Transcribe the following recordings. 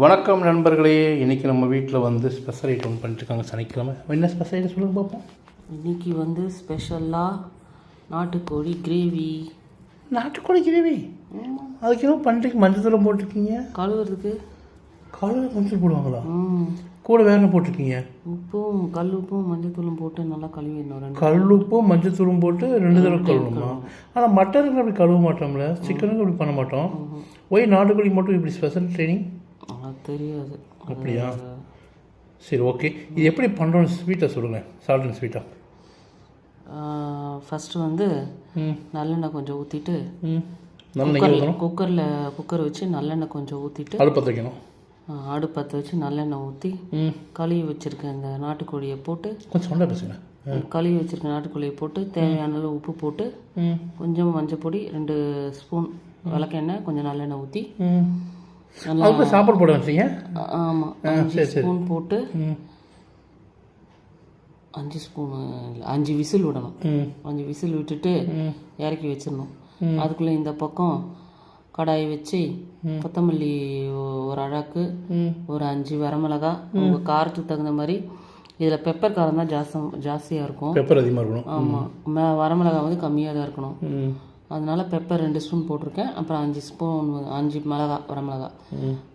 வணக்கம் நண்பர்களே. இன்றைக்கி நம்ம வீட்டில் வந்து ஸ்பெஷல் ஐட்டம் பண்ணிட்டுருக்காங்க. சனிக்கிழமை. என்ன ஸ்பெஷல் ஐட்டம் சொல்லுங்க பார்ப்போம் இன்னைக்கு வந்து ஸ்பெஷலாக நாட்டுக்கோழி கிரேவி. நாட்டுக்கோழி கிரேவி? அதுக்கு என்ன பண்ணுறீங்க மஞ்சள் தூரம் போட்டிருக்கீங்க. கழுவுறதுக்கு. காலையில் மஞ்சள் போடுவாங்களா? கூட வேற போட்டிருக்கீங்க? உப்பும் கல் உப்பும் மஞ்சத்தூளும் போட்டு நல்லா கழுவிடணும். ரெண்டு கல்லுப்பும் மஞ்சள் தூளும் போட்டு ரெண்டு தடவை கழுவணுமா? ஆனால் மட்டனுக்கு அப்படி கழுவ மாட்டோம்ல. சிக்கனுக்கு அப்படி பண்ண மாட்டோம். ஒய் நாட்டுக்கோழி மட்டும் இப்படி ஸ்பெஷல் ட்ரைனிங் தெரியாது. அப்படியா? சரி ஓகே இது எப்படி பண்ணுறோன்னு ஸ்வீட்டாக சொல்லுங்கள் சால்ட் அண்ட் ஸ்வீட்டாக ஃபஸ்ட்டு வந்து நல்லெண்ணெய் கொஞ்சம் ஊற்றிட்டு ஊற்றணும் குக்கரில் குக்கர் வச்சு நல்லெண்ணெய் கொஞ்சம் ஊற்றிட்டு அடுப்பை வைக்கணும் அடுப்பத்தை வச்சு நல்லெண்ணெய் ஊற்றி ம். கழுவி வச்சுருக்க இந்த நாட்டுக்கோழியை போட்டு கொஞ்சம் பேசுங்க. கழுவி வச்சுருக்க நாட்டுக்கோழியை போட்டு தேவையான அளவு உப்பு போட்டு கொஞ்சம் மஞ்சள் பொடி ரெண்டு ஸ்பூன் விளக்கெண்ணெய் கொஞ்சம் நல்லெண்ணெய் ஊற்றி அதுக்கு சாப்பாடு போட வச்சிங்க? ஆமாம் சரி ஸ்பூன் போட்டு அஞ்சு ஸ்பூன் அஞ்சு விசில் விடணும். அஞ்சு விசில் விட்டுட்டு இறக்கி வச்சிடணும். அதுக்குள்ளே இந்த பக்கம் கடாயை வச்சு கொத்தமல்லி ஒரு அழகு ஒரு அஞ்சு வரமிளகா உங்கள் காரத்துக்கு தகுந்த மாதிரி. இதில் பெப்பர் காரம் தான் ஜாஸ்தி ஜாஸ்தியாக இருக்கும். பெப்பர் அதிகமாக இருக்கணும். ஆமாம் வரமிளகா வந்து கம்மியாக தான் இருக்கணும் அதனால பெப்பர் ரெண்டு ஸ்பூன் போட்டிருக்கேன். அப்புறம் அஞ்சு ஸ்பூன் அஞ்சு மிளகா வரமிளகா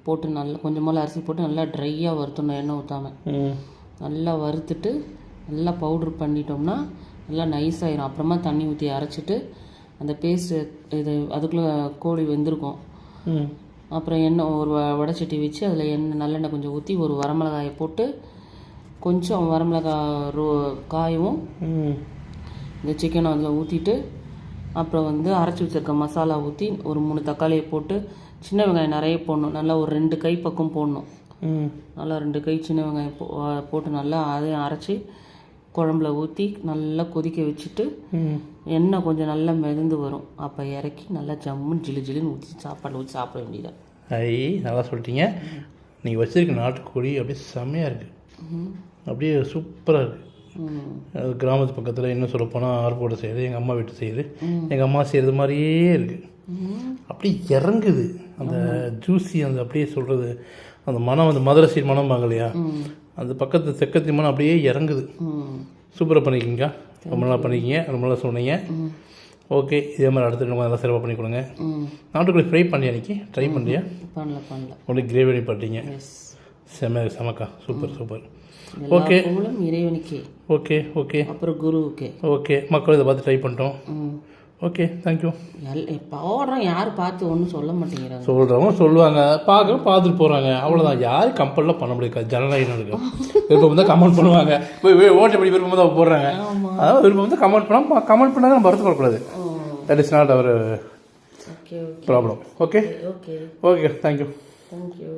போட்டு நல்லா கொஞ்சம் போல் அரிசி போட்டு நல்லா ட்ரையாக வறுத்தணும் எண்ணெய் ஊற்றாம நல்லா வறுத்துட்டு நல்லா பவுட்ரு பண்ணிட்டோம்னா நல்லா நைஸ் ஆயிரும். அப்புறமா தண்ணி ஊற்றி அரைச்சிட்டு அந்த பேஸ்ட்டு இது அதுக்குள்ளே கோழி வெந்திருக்கும். அப்புறம் எண்ணெய் ஒரு வடைச்சட்டி வச்சு அதில் எண்ணெய் நல்லெண்ணெய் கொஞ்சம் ஊற்றி ஒரு வரமிளகாயை போட்டு கொஞ்சம் வரமிளகா ரோ காயவும் இந்த சிக்கனை அதில் ஊற்றிட்டு அப்புறம் வந்து அரைச்சி வச்சிருக்க மசாலா ஊற்றி ஒரு மூணு தக்காளியை போட்டு சின்ன வெங்காயம் நிறைய போடணும். நல்லா ஒரு ரெண்டு கை பக்கம் போடணும் நல்லா ரெண்டு கை சின்ன வெங்காயம் போ போட்டு நல்லா அதையும் அரைச்சி குழம்புல ஊற்றி நல்லா கொதிக்க வச்சுட்டு எண்ணெய் கொஞ்சம் நல்லா மிதந்து வரும். அப்போ இறக்கி நல்லா ஜம்முன்னு ஜிலு ஜிலுன்னு ஊற்றி சாப்பாடு ஊற்றி சாப்பிட வேண்டியதான் ஐ நல்லா சொல்லிட்டீங்க. நீங்கள் வச்சிருக்க நாட்டுக்கோழி அப்படியே செம்மையாக இருக்குது அப்படியே சூப்பராக இருக்குது கிராமத்து பக்கத்தில் இன்னும் சொல்ல போனால் ஆர்போட செய்யுது எங்கள் அம்மா வீட்டு செய்யுது. எங்கள் அம்மா செய்கிறது மாதிரியே இருக்குது அப்படியே இறங்குது. அந்த ஜூஸி அந்த அப்படியே சொல்கிறது அந்த மனம் அந்த மதுரை சீர் மனம் இல்லையா? அந்த பக்கத்து தெக்கத்தி மனம் அப்படியே இறங்குது. சூப்பராக பண்ணிக்கிங்க ரொம்ப நல்லா பண்ணிக்கிங்க ரொம்ப நல்லா சொன்னீங்க. ஓகே இதே மாதிரி அடுத்து நம்ம நல்லா சிறப்பாக பண்ணி கொடுங்க. ம். நாட்டுக்கோழி ஃப்ரை பண்ணியா அன்றைக்கி ட்ரை பண்ணியா? பண்ணல பண்ணல. ஒன்று கிரேவி பண்ணிட்டீங்க. எஸ் செம செமக்கா. Super super. எல்லா புகழும் இறைவனுக்கே. Okay okay. அப்புறம் குருவுக்கே. ஓகே. மக்கள் இதை பார்த்து ட்ரை பண்ணிட்டோம். ஓகே தேங்க்யூ எல் பாடுறோம். யார் பார்த்து ஒன்றும் சொல்ல மாட்டேங்கிறாங்க. சொல்கிறவங்க சொல்லுவாங்க. பார்க்க பார்த்துட்டு போகிறாங்க அவ்வளோதான் யாரும் கம்பல்லாம் பண்ண முடியாது. ஜனநாயகம் இருக்கு. விருப்பம் தான் கமெண்ட் பண்ணுவாங்க. போய் போய் ஓட்டப்படி விருப்பம் தான் போடுறாங்க. அதாவது விருப்பம் வந்து கமெண்ட் பண்ணால் கமெண்ட் பண்ணால் நம்ம வருத்தப்படக்கூடாது that is not our okay problem okay okay. Okay thank you thank you